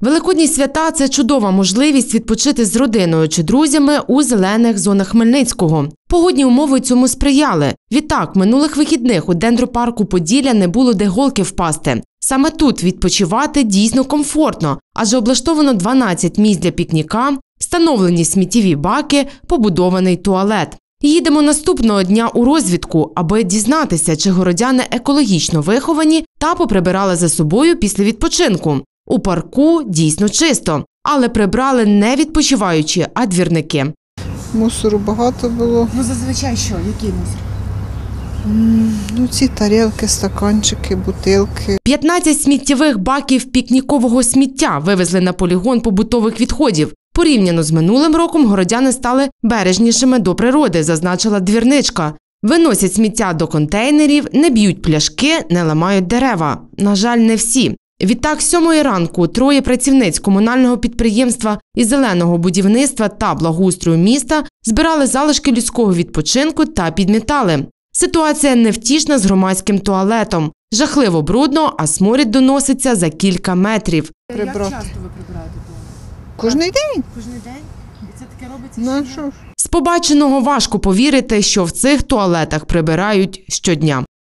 Великодні свята це чудова можливість відпочити з родиною чи друзями у зелених зонах Хмельницького. Погодні умови цьому сприяли. Відтак, минулих вихідних у дендропарку Поділля не було де голки впасти. Саме тут відпочивати дійсно комфортно, адже облаштовано 12 місць для пікніка, встановлені сміттєві баки, побудований туалет. Їдемо наступного дня у розвідку, аби дізнатися, чи городяни екологічно виховані та поприбирали за собою після відпочинку. У парку дійсно чисто, але прибрали не відпочиваючі, а двірники. Мусору багато було. Ну зазвичай що? Який мусор? Ну, ці тарілки, стаканчики, бутилки. 15 сміттєвих баків пікнікового сміття вивезли на полігон побутових відходів. Порівняно з минулим роком городяни стали бережнішими до природи, зазначила двірничка. Виносять сміття до контейнерів, не б'ють пляшки, не ламають дерева. На жаль, не всі. Відтак, сьомої ранку троє працівниць комунального підприємства із зеленого будівництва та благоустрою міста збирали залишки людського відпочинку та підмітали. Ситуація невтішна з громадським туалетом. Жахливо брудно, а сморід доноситься за кілька метрів. Як часто ви прибираєте? Кожний день. Кожен день? І це таке робиться? Ну щодня? З побаченого важко повірити, що в цих туалетах прибирають щодня.